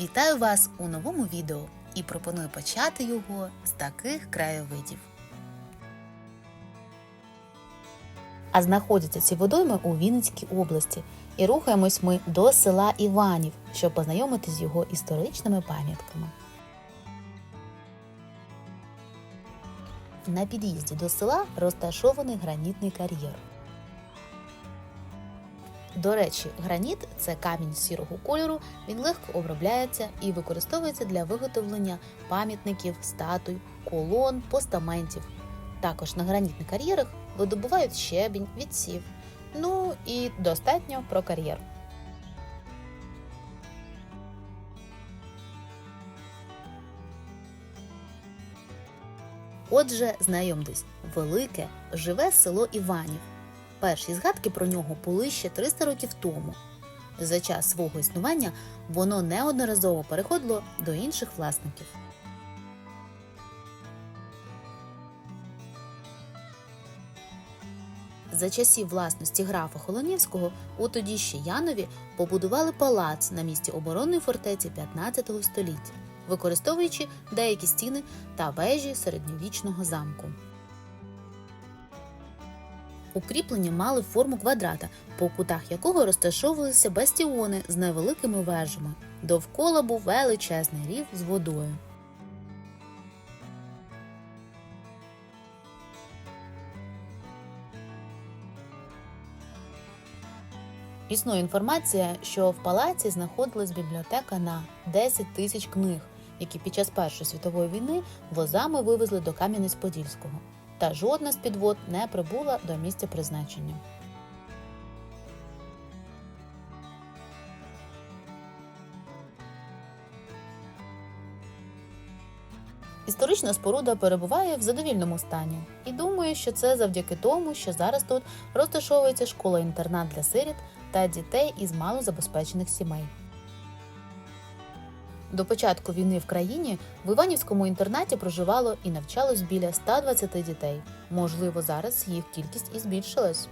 Вітаю вас у новому відео і пропоную почати його з таких краєвидів. А знаходяться ці водойми у Вінницькій області, і рухаємось ми до села Іванів, щоб познайомитись з його історичними пам'ятками. На під'їзді до села розташований гранітний кар'єр. До речі, граніт це камінь сірого кольору, він легко обробляється і використовується для виготовлення пам'ятників, статуй, колон, постаментів. Також на гранітних кар'єрах видобувають щебінь, відсів. Ну і достатньо про кар'єр. Отже, знайомтесь, велике живе село Іванів. Перші згадки про нього були ще 300 років тому. За час свого існування воно неодноразово переходило до інших власників. За часів власності графа Холонівського у тоді ще Янові побудували палац на місці оборонної фортеці 15 століття, використовуючи деякі стіни та вежі середньовічного замку. Укріплення мали форму квадрата, по кутах якого розташовувалися бастіони з невеликими вежами. Довкола був величезний рів з водою. Існує інформація, що в палаці знаходилась бібліотека на 10 тисяч книг, які під час Першої світової війни возами вивезли до Кам'янець-Подільського та жодна з підвод не прибула до місця призначення. Історична споруда перебуває в задовільному стані, і думаю, що це завдяки тому, що зараз тут розташовується школа-інтернат для сиріт та дітей із малозабезпечених сімей. До початку війни в країні в Іванівському інтернаті проживало і навчалось біля 120 дітей. Можливо, зараз їх кількість і збільшилась.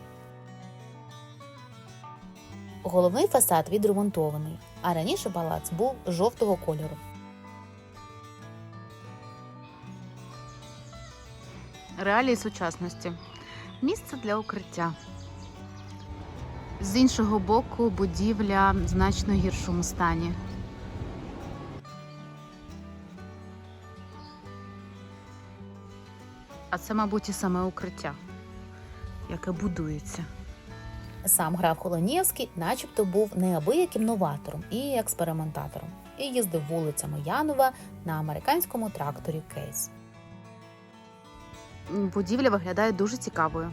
Головний фасад відремонтований, а раніше палац був жовтого кольору. Реалії сучасності. Місце для укриття. З іншого боку, будівля в значно гіршому стані. А це, мабуть, і саме укриття, яке будується. Сам граф Холонєвський начебто був неабияким новатором і експериментатором, і їздив вулицями Янова на американському тракторі Кейс. Будівля виглядає дуже цікавою.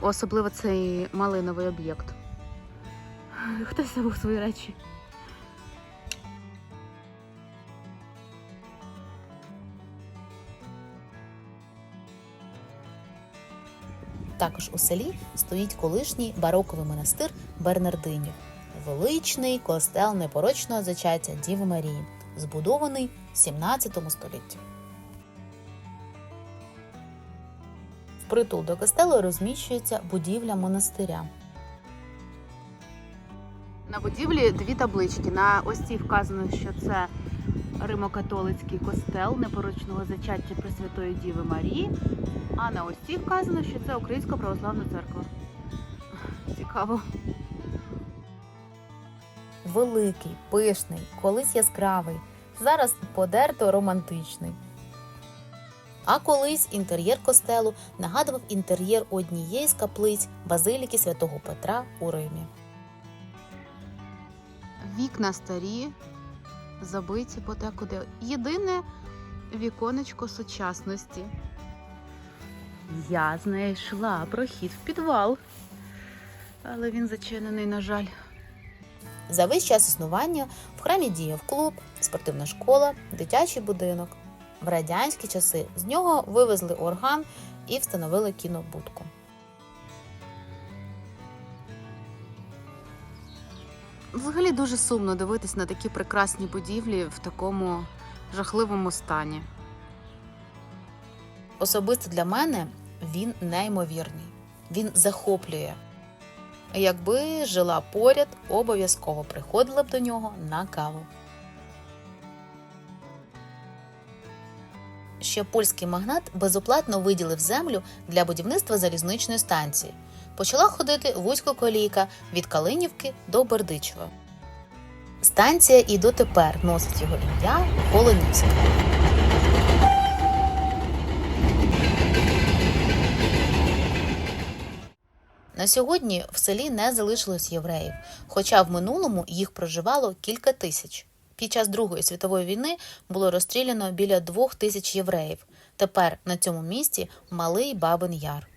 Особливо цей малиновий об'єкт. Хтось забув свої речі. Також у селі стоїть колишній бароковий монастир Бернардинів, величний костел непорочного зачаття Діви Марії, збудований в 17 столітті. Впритул до костелу розміщується будівля монастиря. На будівлі дві таблички. На ось цій вказано, що це Римо-католицький костел непорочного зачаття Пресвятої Діви Марії. А на ось цій вказано, що це Українська православна церква. Цікаво. Великий, пишний, колись яскравий, зараз подерто романтичний. А колись інтер'єр костелу нагадував інтер'єр однієї з каплиць базиліки святого Петра у Римі. Вікна старі, забиті подекуди. Єдине віконечко сучасності. Я знайшла прохід в підвал. Але він зачинений, на жаль. За весь час існування в храмі діяв клуб, спортивна школа, дитячий будинок. В радянські часи з нього вивезли орган і встановили кінобудку. Взагалі дуже сумно дивитись на такі прекрасні будівлі в такому жахливому стані. Особисто для мене він неймовірний, він захоплює. Якби жила поряд, обов'язково приходила б до нього на каву. Ще польський магнат безоплатно виділив землю для будівництва залізничної станції. Почала ходити вузькоколійка від Калинівки до Бердичева. Станція і дотепер носить його ім'я Волонівська. На сьогодні в селі не залишилось євреїв, хоча в минулому їх проживало кілька тисяч. Під час Другої світової війни було розстріляно біля двох тисяч євреїв. Тепер на цьому місці малий Бабин Яр.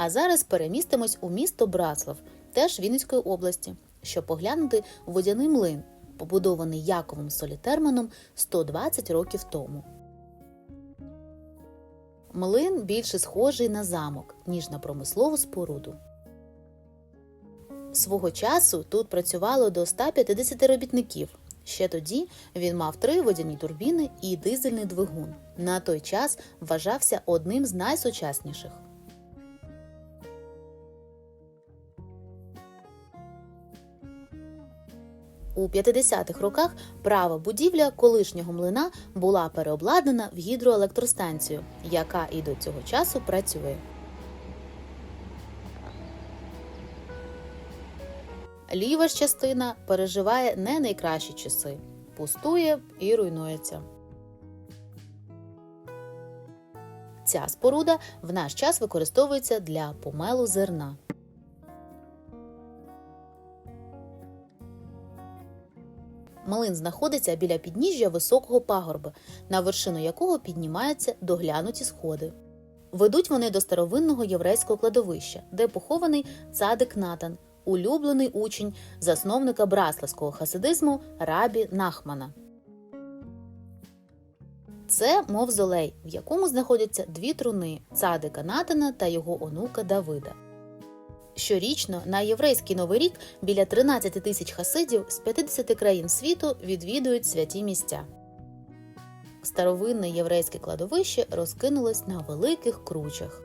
А зараз перемістимось у місто Браслав, теж Вінницької області, щоб поглянути водяний млин, побудований Яковом Солітерманом 120 років тому. Млин більше схожий на замок, ніж на промислову споруду. Свого часу тут працювало до 150 робітників. Ще тоді він мав три водяні турбіни і дизельний двигун. На той час вважався одним з найсучасніших. У 50-х роках права будівля колишнього млина була переобладнана в гідроелектростанцію, яка і до цього часу працює. Ліва ж частина переживає не найкращі часи, пустує і руйнується. Ця споруда в наш час використовується для помелу зерна. Млин знаходиться біля підніжжя високого пагорба, на вершину якого піднімаються доглянуті сходи. Ведуть вони до старовинного єврейського кладовища, де похований цадик Натан, улюблений учень засновника браславського хасидизму Рабі Нахмана. Це мовзолей, в якому знаходяться дві труни цадика Натана та його онука Давида. Щорічно на єврейський новий рік біля 13 тисяч хасидів з 50 країн світу відвідують святі місця. Старовинне єврейське кладовище розкинулось на великих кручах.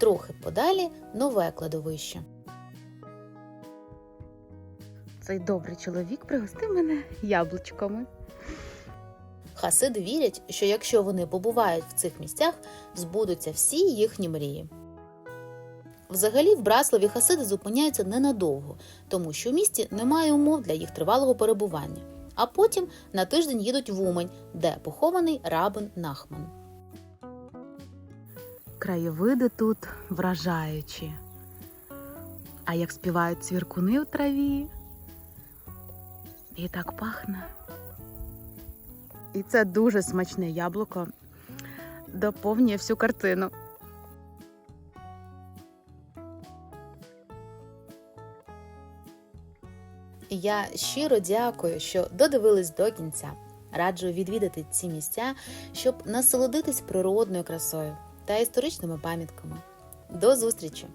Трохи подалі нове кладовище. Цей добрий чоловік пригостив мене яблучками. Хасиди вірять, що якщо вони побувають в цих місцях, збудуться всі їхні мрії. Взагалі, в Браславі хасиди зупиняються ненадовго, тому що в місті немає умов для їх тривалого перебування. А потім на тиждень їдуть в Умань, де похований рабин Нахман. Краєвиди тут вражаючі. А як співають цвіркуни в траві. І так пахне. І це дуже смачне яблуко доповнює всю картину. Я щиро дякую, що додивились до кінця. Раджу відвідати ці місця, щоб насолодитись природною красою та історичними пам'ятками. До зустрічі!